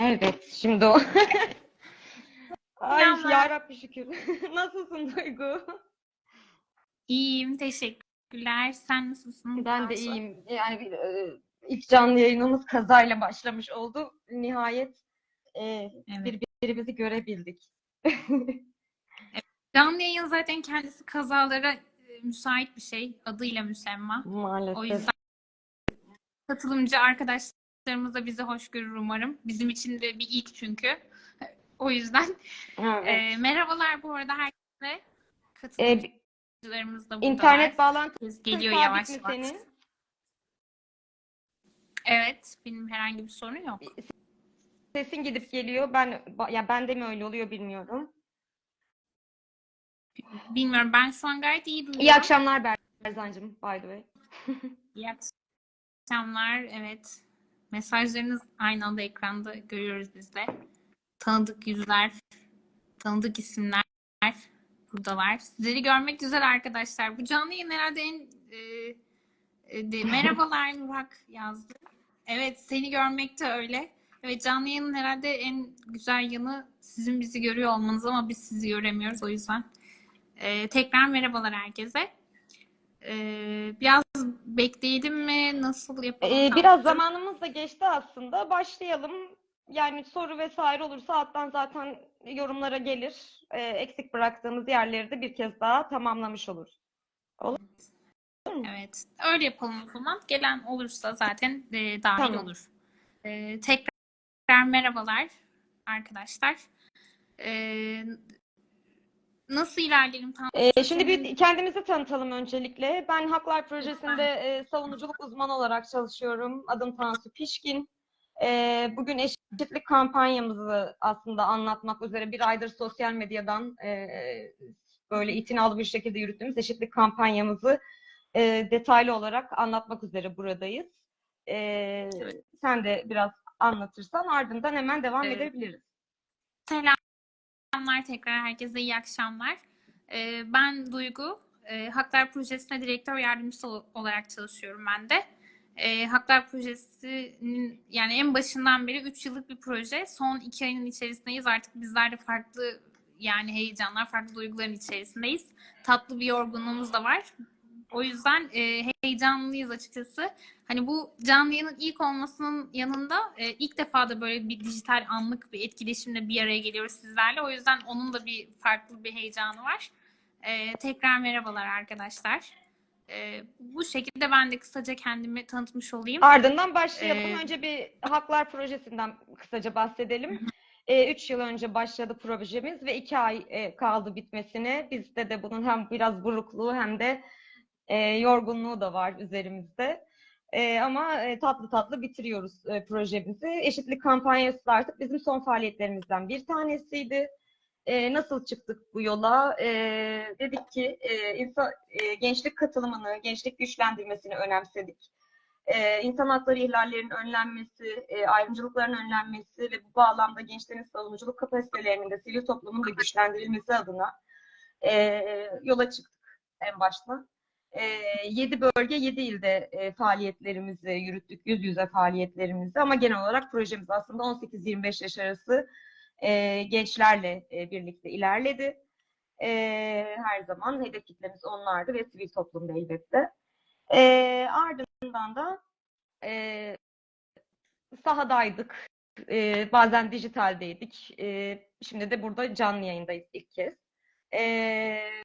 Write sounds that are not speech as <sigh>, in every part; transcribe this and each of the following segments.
Evet, şimdi o. <laughs> Ay Selamlar. yarabbi şükür. <laughs> Nasılsın Duygu? İyiyim, teşekkürler. Sen nasılsın? Ben de iyiyim. Yani bir, e, ilk canlı yayınımız kazayla başlamış oldu. Nihayet e, Evet. birbirimizi görebildik. Canlı yayın zaten kendisi kazalara e, müsait bir şey. Adıyla müsemma. O Maalesef. yüzden katılımcı arkadaşlarımız da bizi hoş görür umarım. Bizim için de bir ilk çünkü. <laughs> O yüzden Evet. e, merhabalar bu arada herkese. E, Katılımcılarımız da burada internet bağlantın Herkes geliyor yavaş yavaş. senin? Evet, benim herhangi bir sorun yok. Sesin gidip geliyor. Ben ya bende mi öyle oluyor bilmiyorum. Bilmiyorum, ben şu an gayet iyi duyuyorum. İyi akşamlar Berzancığım by the way. <laughs> İyi akşamlar. Evet. Mesajlarınız aynı anda ekranda görüyoruz biz de. Tanıdık yüzler, tanıdık isimler buradalar. Sizleri görmek güzel arkadaşlar. Bu canlı yayın herhalde en e, e, de- <laughs> merhabalar Nurak yazdı. Evet, seni görmek de öyle. Evet, canlı yayının herhalde en güzel yanı sizin bizi görüyor olmanız ama biz sizi göremiyoruz o yüzden. E, tekrar merhabalar herkese. Ee, biraz bekleyelim mi? Nasıl yapalım? Ee, biraz zamanımız da geçti aslında. Başlayalım. Yani soru vesaire olursa alttan zaten yorumlara gelir. Ee, eksik bıraktığımız yerleri de bir kez daha tamamlamış oluruz. Evet. Öyle yapalım o zaman. Gelen olursa zaten e, dahil Tamam. olur. Ee, tekrar merhabalar arkadaşlar. Ee, nasıl ilerleyelim? Tam Ee, şimdi bir kendimizi tanıtalım öncelikle. Ben Haklar Projesi'nde e, savunuculuk uzmanı olarak çalışıyorum. Adım Tansu Pişkin. Ee, bugün eşitlik kampanyamızı aslında anlatmak üzere bir aydır sosyal medyadan e, böyle itinalı bir şekilde yürüttüğümüz eşitlik kampanyamızı e, detaylı olarak anlatmak üzere buradayız. Ee, Evet. Sen de biraz anlatırsan ardından hemen devam Evet. edebiliriz. Selamlar tekrar herkese iyi akşamlar. Ee, ben Duygu. Ee, Haklar Projesi'ne direktör yardımcısı ol- olarak çalışıyorum ben de. Ee, Haklar Projesi'nin yani en başından beri 3 yıllık bir proje. Son 2 ayının içerisindeyiz. Artık bizler de farklı yani heyecanlar, farklı duyguların içerisindeyiz. Tatlı bir yorgunluğumuz da var. O yüzden e, heyecanlıyız açıkçası. Hani bu canlı yayının ilk olmasının yanında e, ilk defa da böyle bir dijital anlık bir etkileşimle bir araya geliyoruz sizlerle. O yüzden onun da bir farklı bir heyecanı var. E, tekrar merhabalar arkadaşlar. E, bu şekilde ben de kısaca kendimi tanıtmış olayım. Ardından başlayalım. Ee, Önce bir Haklar Projesi'nden kısaca bahsedelim. Ee, üç yıl önce başladı projemiz ve iki ay e, kaldı bitmesine. Bizde de bunun hem biraz burukluğu hem de e, yorgunluğu da var üzerimizde. E, ama e, tatlı tatlı bitiriyoruz e, projemizi. Eşitlik kampanyası artık bizim son faaliyetlerimizden bir tanesiydi. E, nasıl çıktık bu yola? E, dedik ki e, insan, e, gençlik katılımını, gençlik güçlendirmesini önemsedik e, insan hakları ihlallerinin önlenmesi, e, ayrımcılıkların önlenmesi ve bu bağlamda gençlerin savunuculuk kapasitelerinin de sivil toplumun da güçlendirilmesi adına e, yola çıktık en başta. E, 7 bölge, 7 ilde e, faaliyetlerimizi yürüttük, yüz yüze faaliyetlerimizi ama genel olarak projemiz aslında 18-25 yaş arası e, gençlerle e, birlikte ilerledi. Her zaman hedef kitlemiz onlardı ve sivil toplumda elbette. Ardından da sahadaydık. Bazen dijitaldeydik. Şimdi de burada canlı yayındayız ilk kez. E,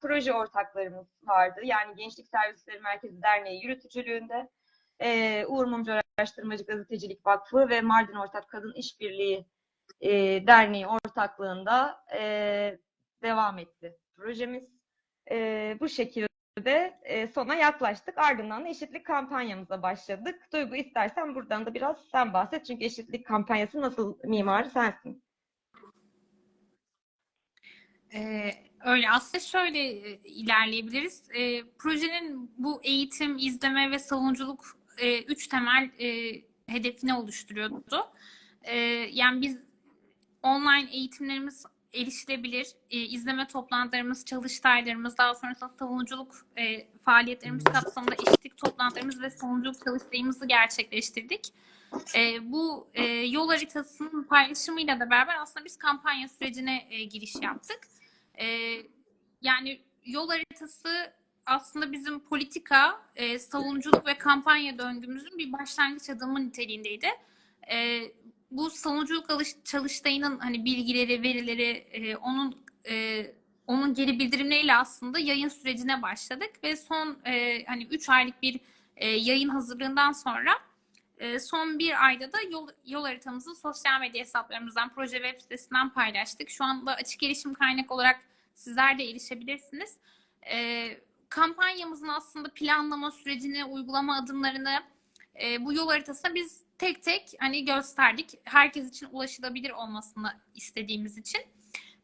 proje ortaklarımız vardı. Yani Gençlik Servisleri Merkezi Derneği yürütücülüğünde e, Uğur Mumcu Araştırmacı Gazetecilik Vakfı ve Mardin Ortak Kadın İşbirliği e, Derneği ortaklığında e, devam etti projemiz. E, bu şekilde de e, sona yaklaştık. Ardından da eşitlik kampanyamıza başladık. Duygu istersen buradan da biraz sen bahset. Çünkü eşitlik kampanyası nasıl mimarı sensin. Ee, öyle aslında şöyle e, ilerleyebiliriz. Ee, projenin bu eğitim, izleme ve savunuculuk e, üç temel e, hedefini oluşturuyordu. Ee, yani biz online eğitimlerimiz erişilebilir, e, izleme toplantılarımız, çalıştaylarımız, daha sonrasında savunuculuk e, faaliyetlerimiz kapsamında eşitlik toplantılarımız ve savunuculuk çalıştayımızı gerçekleştirdik. E, bu e, yol haritasının paylaşımıyla da beraber aslında biz kampanya sürecine e, giriş yaptık. E, yani yol haritası aslında bizim politika, e, savunuculuk ve kampanya döngümüzün bir başlangıç adımı niteliğindeydi. E, bu savunuculuk alış, çalıştayının hani bilgileri, verileri, e, onun e, onun geri bildirimleriyle aslında yayın sürecine başladık ve son e, hani 3 aylık bir e, yayın hazırlığından sonra son bir ayda da yol, yol haritamızı sosyal medya hesaplarımızdan, proje web sitesinden paylaştık. Şu anda açık erişim kaynak olarak sizler de erişebilirsiniz. E, kampanyamızın aslında planlama sürecini, uygulama adımlarını e, bu yol haritasına biz tek tek hani gösterdik. Herkes için ulaşılabilir olmasını istediğimiz için.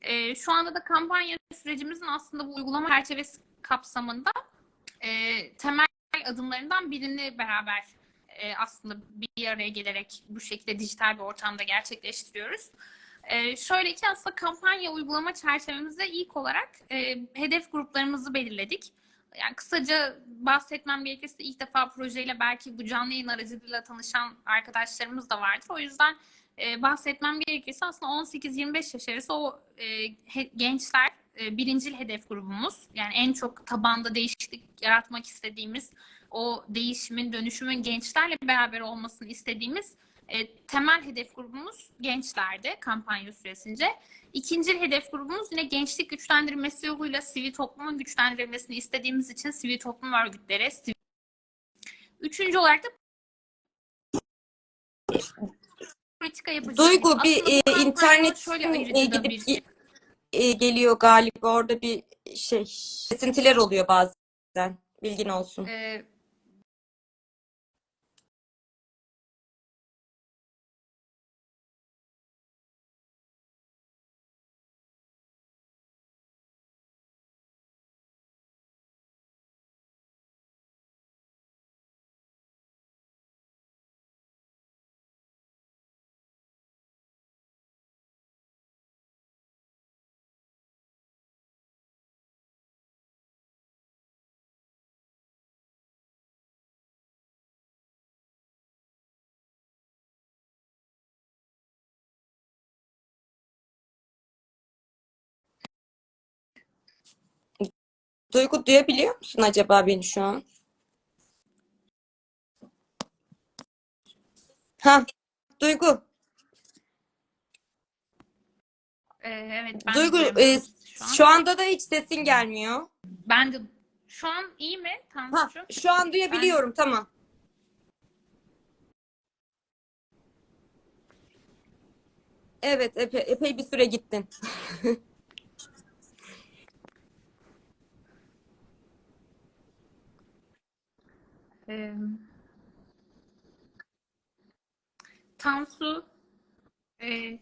E, şu anda da kampanya sürecimizin aslında bu uygulama çerçevesi kapsamında e, temel adımlarından birini beraber e, aslında bir araya gelerek bu şekilde dijital bir ortamda gerçekleştiriyoruz. E, şöyle ki aslında kampanya uygulama çerçevemizde ilk olarak e, hedef gruplarımızı belirledik. Yani kısaca bahsetmem gerekirse ilk defa projeyle belki bu canlı yayın aracılığıyla tanışan arkadaşlarımız da vardır. O yüzden e, bahsetmem gerekirse aslında 18-25 yaş arası o e, gençler e, birincil hedef grubumuz. Yani en çok tabanda değişiklik yaratmak istediğimiz, o değişimin, dönüşümün gençlerle beraber olmasını istediğimiz e, temel hedef grubumuz gençlerdi kampanya süresince. İkinci hedef grubumuz yine gençlik güçlendirmesi yoluyla sivil toplumun güçlendirilmesini istediğimiz için sivil toplum örgütleri. Sivil... Üçüncü olarak da politika yapıcı. Duygu bir Aslında e, bu kampanyanın internet şöyle e, gidip bir- e, geliyor galiba orada bir şey kesintiler oluyor bazen bilgin olsun. e, Duygu duyabiliyor musun acaba beni şu an? Ha, Duygu, e, evet ben Duygu de e, şu an. şu anda da hiç sesin gelmiyor. Ben de şu an iyi mi Ha, Tansucuğum? şu an duyabiliyorum tamam. Evet, epey, epey bir süre gittin. <laughs> Tansu e,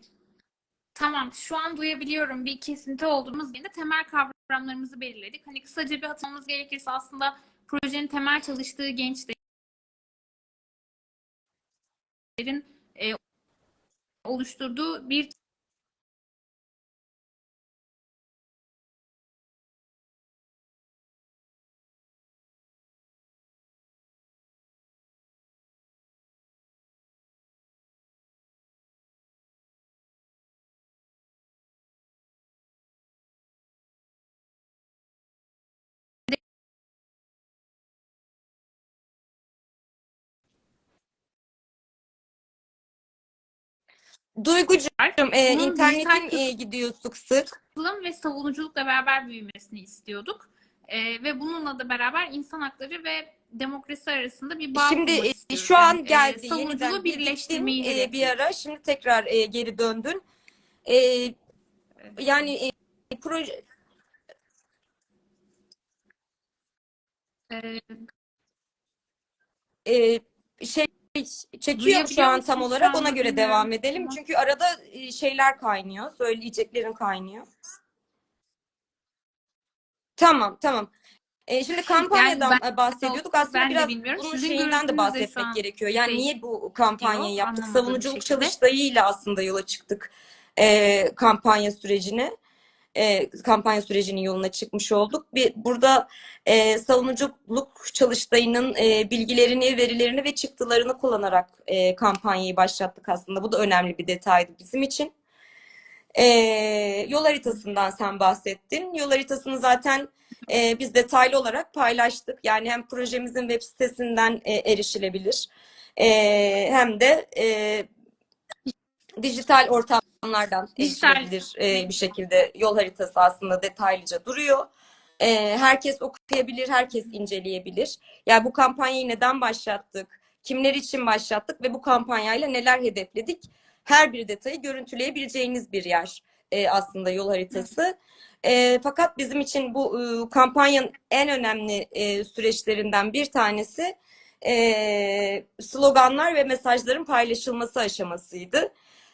tamam şu an duyabiliyorum bir kesinti olduğumuz yine temel kavramlarımızı belirledik. Hani kısaca bir hatırlamamız gerekirse aslında projenin temel çalıştığı gençlerin e, oluşturduğu bir Duygucuğum, e, internetin e, gidiyor sık sık. ve savunuculukla beraber büyümesini istiyorduk. Ee, ve bununla da beraber insan hakları ve demokrasi arasında bir bağ Şimdi e, şu an Yani, e, geldi savunuculuğu birleştirmeyi e, bir ara şimdi tekrar e, geri döndün. E, yani e, proje Ee, e, şey çekiyor Duyabiliyor şu an musun tam şu olarak ona anda? göre Bilmiyorum. devam edelim. Tamam. Çünkü arada e, şeyler kaynıyor, söyleyeceklerin kaynıyor. Tamam, tamam. E, şimdi kampanyadan ben- bahsediyorduk. Aslında ben de biraz bilmiyorum. bunun Sizin şeyinden de görüşünüz de şu bahsetmek an gerekiyor. Yani şey niye bu kampanyayı yaptık? anlamadığım Savunuculuk şekilde. çalıştayıyla aslında yola çıktık e, kampanya sürecine. E, kampanya sürecinin yoluna çıkmış olduk. Bir, burada e, savunuculuk çalıştayının e, bilgilerini, verilerini ve çıktılarını kullanarak e, kampanyayı başlattık aslında. Bu da önemli bir detaydı bizim için. E, yol haritasından sen bahsettin. Yol haritasını zaten e, biz detaylı olarak paylaştık. Yani hem projemizin web sitesinden e, erişilebilir e, hem de e, dijital ortamlardan Dijital. e, bir şekilde yol haritası aslında detaylıca duruyor. E, herkes okuyabilir, herkes inceleyebilir. Yani bu kampanyayı neden başlattık, kimler için başlattık ve bu kampanyayla neler hedefledik? Her bir detayı görüntüleyebileceğiniz bir yer e, aslında yol haritası. E, fakat bizim için bu e, kampanyanın en önemli e, süreçlerinden bir tanesi e, sloganlar ve mesajların paylaşılması aşamasıydı.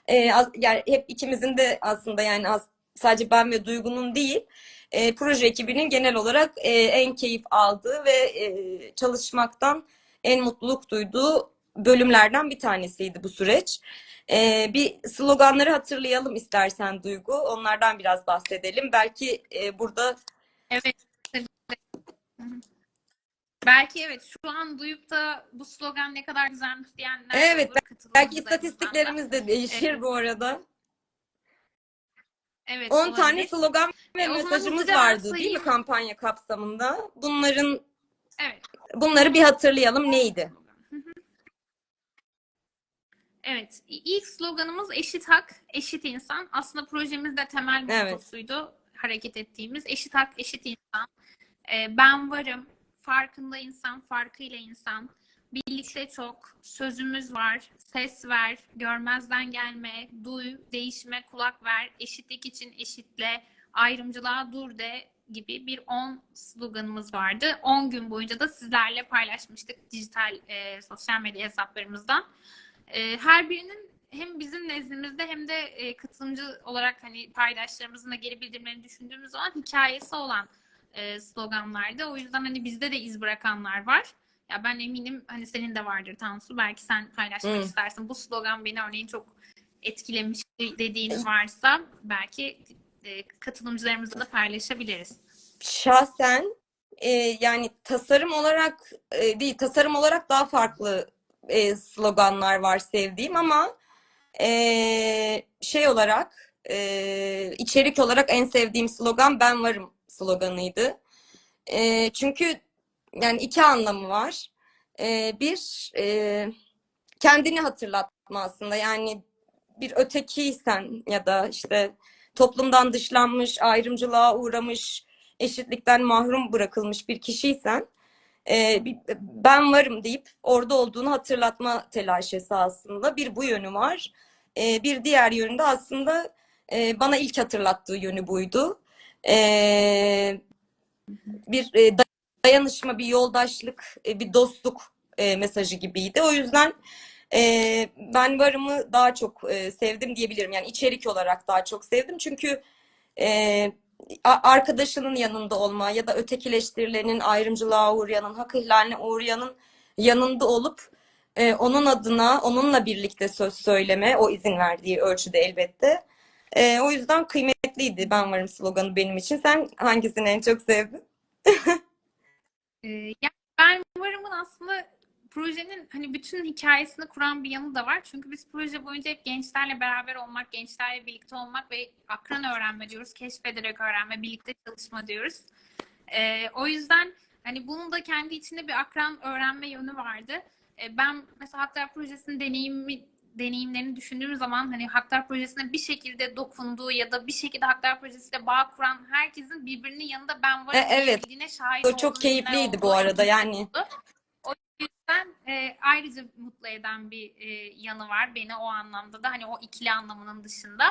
E, az- yani hep ikimizin de aslında yani az, sadece ben ve Duygu'nun değil, e, proje ekibinin genel olarak e, en keyif aldığı ve e, çalışmaktan en mutluluk duyduğu bölümlerden bir tanesiydi bu süreç. E, bir sloganları hatırlayalım istersen Duygu. Onlardan biraz bahsedelim. Belki e, burada Evet. Hı hı. Belki evet şu an duyup da bu slogan ne kadar güzelmiş diyenler Evet, olur, belki istatistiklerimiz de değişir Evet. bu arada. Evet, 10 tane slogan ve E, mesajımız vardı değil mi kampanya kapsamında? Bunların Evet. bunları bir hatırlayalım neydi? Evet, ilk sloganımız eşit hak, eşit insan. Aslında projemizde temel Evet. mottosuydu hareket ettiğimiz. Eşit hak, eşit insan. Ee, ben varım, farkında insan, farkıyla insan. Birlikte çok, sözümüz var, ses ver, görmezden gelme, duy, değişime kulak ver, eşitlik için eşitle, ayrımcılığa dur de gibi bir 10 sloganımız vardı. 10 gün boyunca da sizlerle paylaşmıştık dijital e, sosyal medya hesaplarımızdan. E, her birinin hem bizim nezdimizde hem de e, katılımcı olarak hani paydaşlarımızın da geri bildirimlerini düşündüğümüz zaman hikayesi olan e, sloganlardı. O yüzden hani bizde de iz bırakanlar var. Ya ben eminim hani senin de vardır Tansu. Belki sen paylaşmak Hı. istersin. Bu slogan beni örneğin çok etkilemişti dediğin varsa belki e, katılımcılarımızla da paylaşabiliriz. Şahsen e, yani tasarım olarak e, değil tasarım olarak daha farklı e, sloganlar var sevdiğim ama e, şey olarak e, içerik olarak en sevdiğim slogan ben varım sloganıydı. E, çünkü yani iki anlamı var. E, bir e, kendini hatırlatma aslında yani bir ötekiysen ya da işte toplumdan dışlanmış, ayrımcılığa uğramış, eşitlikten mahrum bırakılmış bir kişiysen e, ben varım deyip orada olduğunu hatırlatma telaşesi aslında. Bir bu yönü var. E, bir diğer yönü de aslında e, bana ilk hatırlattığı yönü buydu. E, bir e, dayanışma, bir yoldaşlık, e, bir dostluk e, mesajı gibiydi. O yüzden ben varımı daha çok sevdim diyebilirim. Yani içerik olarak daha çok sevdim. Çünkü arkadaşının yanında olma ya da ötekileştirilenin, ayrımcılığa uğrayanın, hak ihlaline uğrayanın yanında olup onun adına, onunla birlikte söz söyleme, o izin verdiği ölçüde elbette. E, o yüzden kıymetliydi ben varım sloganı benim için. Sen hangisini en çok sevdin? <laughs> Ee, ya ben varımın aslında projenin hani bütün hikayesini kuran bir yanı da var. Çünkü biz proje boyunca hep gençlerle beraber olmak, gençlerle birlikte olmak ve akran öğrenme diyoruz. Keşfederek öğrenme, birlikte çalışma diyoruz. Ee, o yüzden hani bunun da kendi içinde bir akran öğrenme yönü vardı. Ee, ben mesela Haklar Projesi'nin deneyimi deneyimlerini düşündüğüm zaman hani Haklar Projesi'ne bir şekilde dokunduğu ya da bir şekilde Haklar Projesi'yle bağ kuran herkesin birbirinin yanında ben varım E, evet. şahit O çok keyifliydi bu arada yani. O yüzden e, ayrıca mutlu eden bir e, yanı var beni o anlamda da hani o ikili anlamının dışında.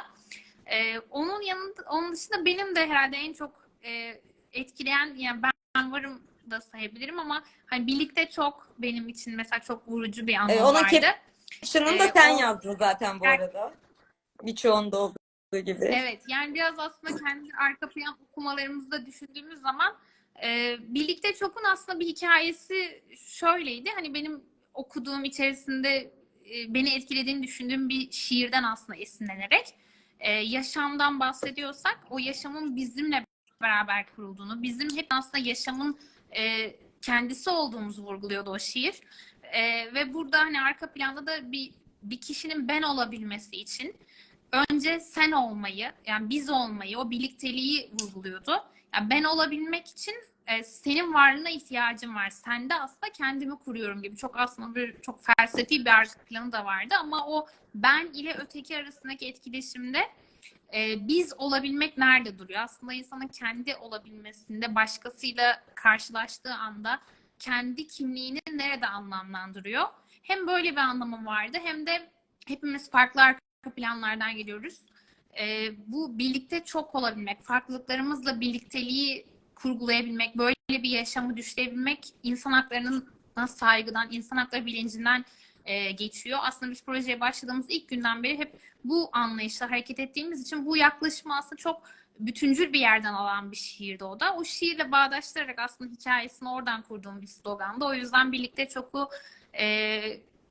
E, onun yanında onun dışında benim de herhalde en çok e, etkileyen yani ben, varım da sayabilirim ama hani birlikte çok benim için mesela çok vurucu bir anlamı E, vardı. Caption'ını da Ee, sen o- yazdın zaten bu arada. Birçoğunda olduğu gibi. Evet yani biraz aslında kendi arka plan okumalarımızı da düşündüğümüz zaman e, birlikte çokun aslında bir hikayesi şöyleydi. Hani benim okuduğum içerisinde e, beni etkilediğini düşündüğüm bir şiirden aslında esinlenerek. e, yaşamdan bahsediyorsak o yaşamın bizimle beraber kurulduğunu, bizim hep aslında yaşamın e, kendisi olduğumuzu vurguluyordu o şiir. E, ve burada hani arka planda da bir bir kişinin ben olabilmesi için önce sen olmayı, yani biz olmayı, o birlikteliği vurguluyordu. Yani ben olabilmek için e, senin varlığına ihtiyacım var. Sende aslında kendimi kuruyorum gibi. Çok aslında bir çok felsefi bir arka planı da vardı ama o ben ile öteki arasındaki etkileşimde e, biz olabilmek nerede duruyor? Aslında insanın kendi olabilmesinde başkasıyla karşılaştığı anda kendi kimliğini nerede anlamlandırıyor? Hem böyle bir anlamı vardı hem de hepimiz farklı arka planlardan geliyoruz. E, bu birlikte çok olabilmek, farklılıklarımızla birlikteliği kurgulayabilmek, böyle bir yaşamı düşleyebilmek insan haklarının saygıdan, insan hakları bilincinden e, geçiyor. Aslında biz projeye başladığımız ilk günden beri hep bu anlayışla hareket ettiğimiz için bu yaklaşımı aslında çok bütüncül bir yerden alan bir şiirdi o da. O şiirle bağdaştırarak aslında hikayesini oradan kurduğum bir slogandı. O yüzden birlikte çoku e,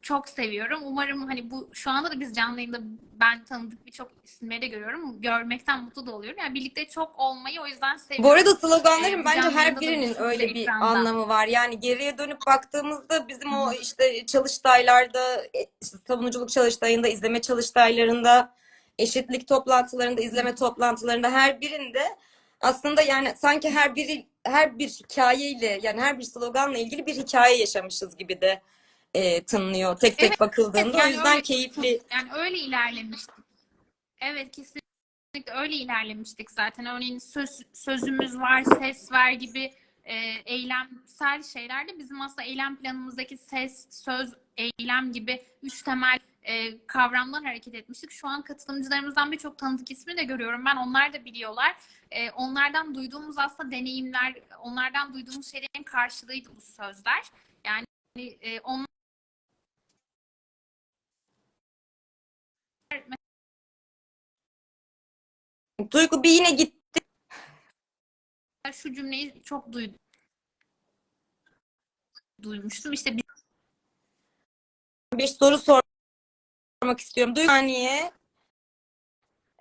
çok seviyorum. Umarım hani bu şu anda da biz canlı yayında ben tanıdık birçok isimleri de görüyorum. Görmekten mutlu da oluyorum. Yani birlikte çok olmayı o yüzden seviyorum. Bu arada sloganların Ee, bence her birinin öyle bir ekranda. anlamı var. Yani geriye dönüp baktığımızda bizim o işte çalıştaylarda, e, savunuculuk çalıştayında, izleme çalıştaylarında, eşitlik toplantılarında, izleme toplantılarında her birinde aslında yani sanki her biri her bir hikayeyle yani her bir sloganla ilgili bir hikaye yaşamışız gibi de e, tınlıyor tek tek Evet, bakıldığında. yani o yüzden öyle- keyifli. Yani öyle ilerlemiştik. Evet kesinlikle öyle ilerlemiştik zaten. Örneğin söz, sözümüz var, ses ver gibi e, eylemsel şeylerde bizim aslında eylem planımızdaki ses, söz, eylem gibi üç temel e, kavramdan hareket etmiştik. Şu an katılımcılarımızdan birçok tanıdık ismi de görüyorum ben. Onlar da biliyorlar. E, onlardan duyduğumuz aslında deneyimler, onlardan duyduğumuz şeylerin karşılığıydı bu sözler. Yani e, onlar Duygu bir yine gitti. şu cümleyi çok duydum. Duymuştum. İşte bir Bir soru sormak istiyorum. Bir saniye.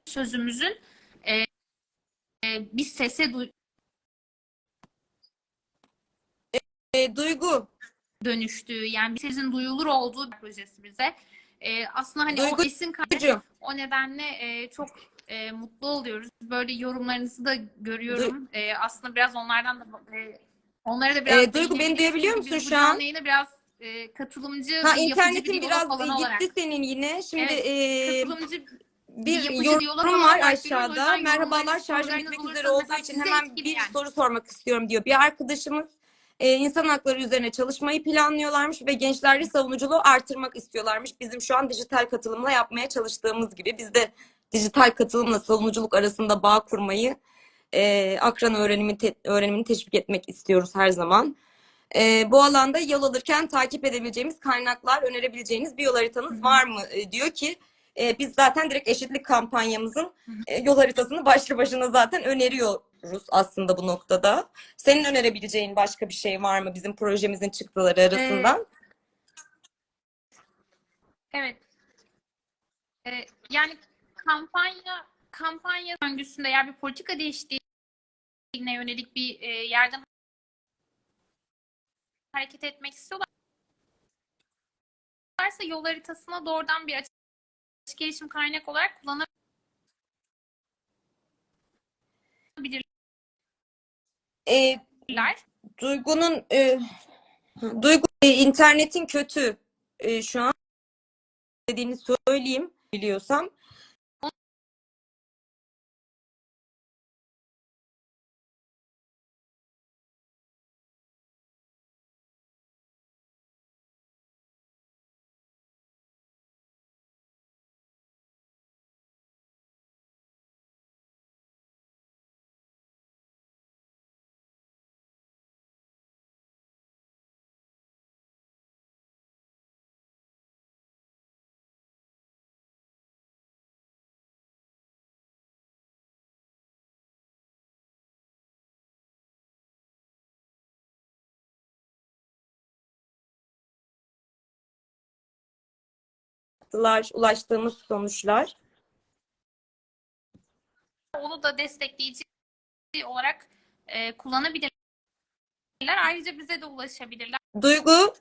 sözümüzün e, e, bir sese du- E, Duygu. dönüştüğü yani sesin duyulur olduğu bir projesi bize. E, aslında hani o Duygu- esin kaynağı Duygucuğum. o nedenle e, çok e, mutlu oluyoruz. Böyle yorumlarınızı da görüyorum. E, aslında biraz onlardan da e, onlara da biraz E, Duygu, beni duyabiliyor musun biz şu an? yayına biraz e, katılımcı Ha bir yapıcı internetin bir biraz alanı olarak. gitti senin yine. Şimdi Evet, e, katılımcı bir yapıcı yorum var aşağıda. Merhabalar sorularınız bitmek üzere olduğu için hemen bir yani. soru sormak istiyorum diyor. Bir arkadaşımız e, insan hakları üzerine çalışmayı planlıyorlarmış ve gençlerde savunuculuğu artırmak istiyorlarmış. Bizim şu an dijital katılımla yapmaya çalıştığımız gibi biz de dijital katılımla savunuculuk arasında bağ kurmayı e, akran öğrenimi te- öğrenimini teşvik etmek istiyoruz her zaman. E, bu alanda yol alırken takip edebileceğimiz kaynaklar, önerebileceğiniz bir yol haritanız var mı? E, diyor ki e, biz zaten direkt eşitlik kampanyamızın e, yol haritasını başlı başına zaten öneriyoruz aslında bu noktada. Senin önerebileceğin başka bir şey var mı bizim projemizin çıktıları arasından? Evet. Yani kampanya kampanya döngüsünde eğer bir politika değişikliğine yönelik bir e, yerden hareket etmek istiyorlarsa yol haritasına doğrudan bir açık, erişim kaynak olarak kullanabilirler. E, Duygu'nun e, Duygu e, internetin kötü e, şu an dediğini söyleyeyim biliyorsam. Ulaştığımız sonuçlar. Onu da destekleyici olarak e, kullanabilirler. Ayrıca bize de ulaşabilirler. Duygu,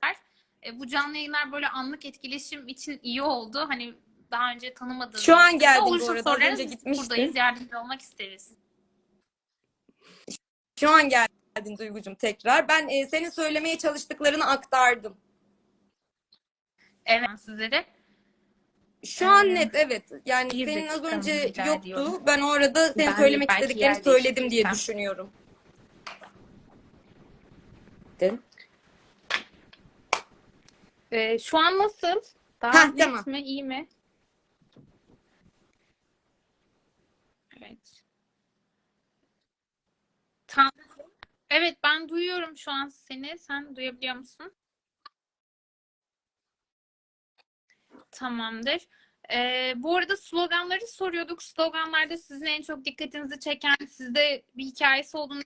E, bu canlı yayınlar böyle anlık etkileşim için iyi oldu. Hani daha önce tanımadığınız Şu an geldim bu arada. Az önce gitmiştim. Buradayız. Yardımcı olmak isteriz. şu an geldin Duygucuğum tekrar. Ben e, senin söylemeye çalıştıklarını aktardım. Evet sizlere. Şu an Ee, net evet. Yani bir senin az önce rica yoktu. ediyorum. Ben orada senin Ben söylemek belki istediklerini yer söyledim diye değiştirirsem. düşünüyorum. Ee, şu an nasıl? Daha Heh, net tamam. mi? iyi mi? Evet. Tam. Evet ben duyuyorum şu an seni. Sen duyabiliyor musun? Tamamdır. Ee, bu arada sloganları soruyorduk. Sloganlarda sizin en çok dikkatinizi çeken, sizde bir hikayesi olduğunu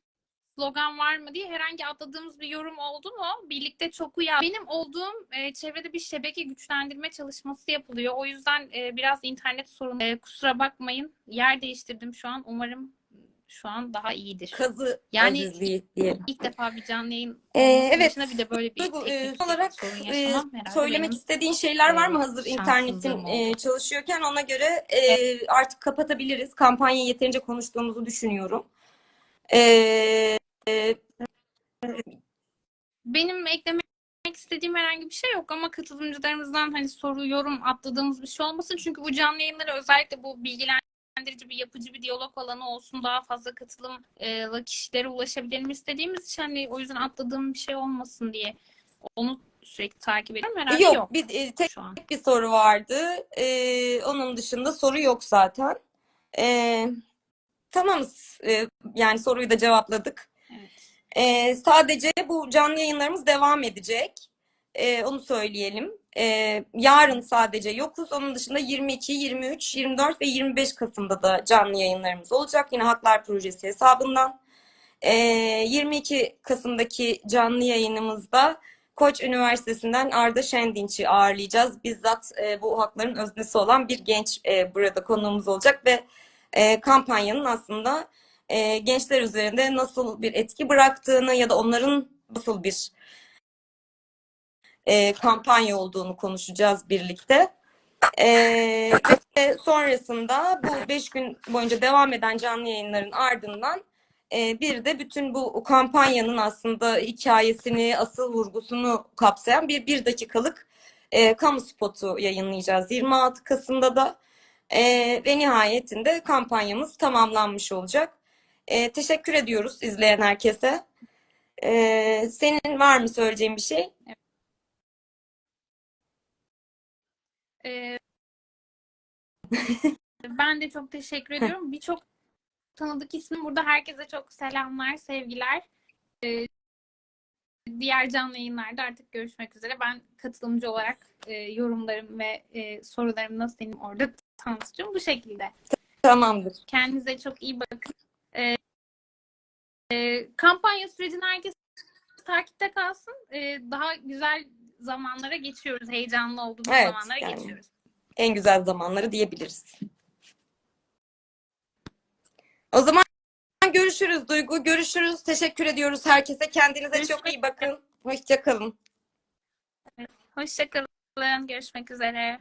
slogan var mı diye herhangi atladığımız bir yorum oldu mu? Birlikte çok uyar. Benim olduğum e, çevrede bir şebeke güçlendirme çalışması yapılıyor. O yüzden e, biraz internet sorunu. E, kusura bakmayın. Yer değiştirdim şu an. Umarım şu an daha iyidir. Kazı Yani- azizliği diyelim. İlk defa bir canlı yayın Ee, evet. bir de böyle bir Duygu, e, teknik son olarak sorun e, yaşamam söylemek istediğin şeyler var mı e, hazır internetin e, çalışıyorken ona göre e, artık kapatabiliriz. Kampanyayı yeterince konuştuğumuzu düşünüyorum. E, Benim eklemek istediğim herhangi bir şey yok ama katılımcılarımızdan hani soru, yorum atladığımız bir şey olmasın. Çünkü bu canlı yayınları özellikle bu bilgilendirici bir yapıcı bir diyalog alanı olsun. Daha fazla katılımlı kişilere ulaşabilelim istediğimiz için hani o yüzden atladığım bir şey olmasın diye onu sürekli takip ediyorum. Herhalde yok, yok bir e, tek an. bir soru vardı. E, onun dışında soru yok zaten. E, tamamız. E, yani soruyu da cevapladık. Evet. Ee, sadece bu canlı yayınlarımız devam edecek. Ee, onu söyleyelim. Ee, yarın sadece yokuz. Onun dışında 22, 23, 24 ve 25 Kasım'da da canlı yayınlarımız olacak. Yine Haklar Projesi hesabından. Ee, 22 Kasım'daki canlı yayınımızda Koç Üniversitesi'nden Arda Şendinç'i ağırlayacağız. Bizzat e, bu hakların öznesi olan bir genç e, burada konuğumuz olacak ve e, kampanyanın aslında e, gençler üzerinde nasıl bir etki bıraktığını ya da onların nasıl bir e, kampanya olduğunu konuşacağız birlikte. E, ve sonrasında bu beş gün boyunca devam eden canlı yayınların ardından e, bir de bütün bu kampanyanın aslında hikayesini, asıl vurgusunu kapsayan bir bir dakikalık e, kamu spotu yayınlayacağız 26 Kasım'da da. E, ve nihayetinde kampanyamız tamamlanmış olacak. E, teşekkür ediyoruz izleyen herkese. E, senin var mı söyleyeceğin bir şey? Ee, ben de çok teşekkür ediyorum. Birçok tanıdık ismin burada. Herkese çok selamlar, sevgiler. Ee, diğer canlı yayınlarda artık görüşmek üzere. Ben katılımcı olarak e, yorumlarım ve e, sorularımı nasıl benim orada tanıtacağım bu şekilde. Tamamdır. Kendinize çok iyi bakın. Ee, e, kampanya sürecini herkes takipte kalsın. Daha güzel zamanlara geçiyoruz. Heyecanlı olduğumuz Evet, zamanlara yani. geçiyoruz. En güzel zamanları diyebiliriz. O zaman görüşürüz Duygu. Görüşürüz. Teşekkür ediyoruz herkese. Kendinize çok iyi bakın. Hoşça kalın. Hoşçakalın. Görüşmek üzere.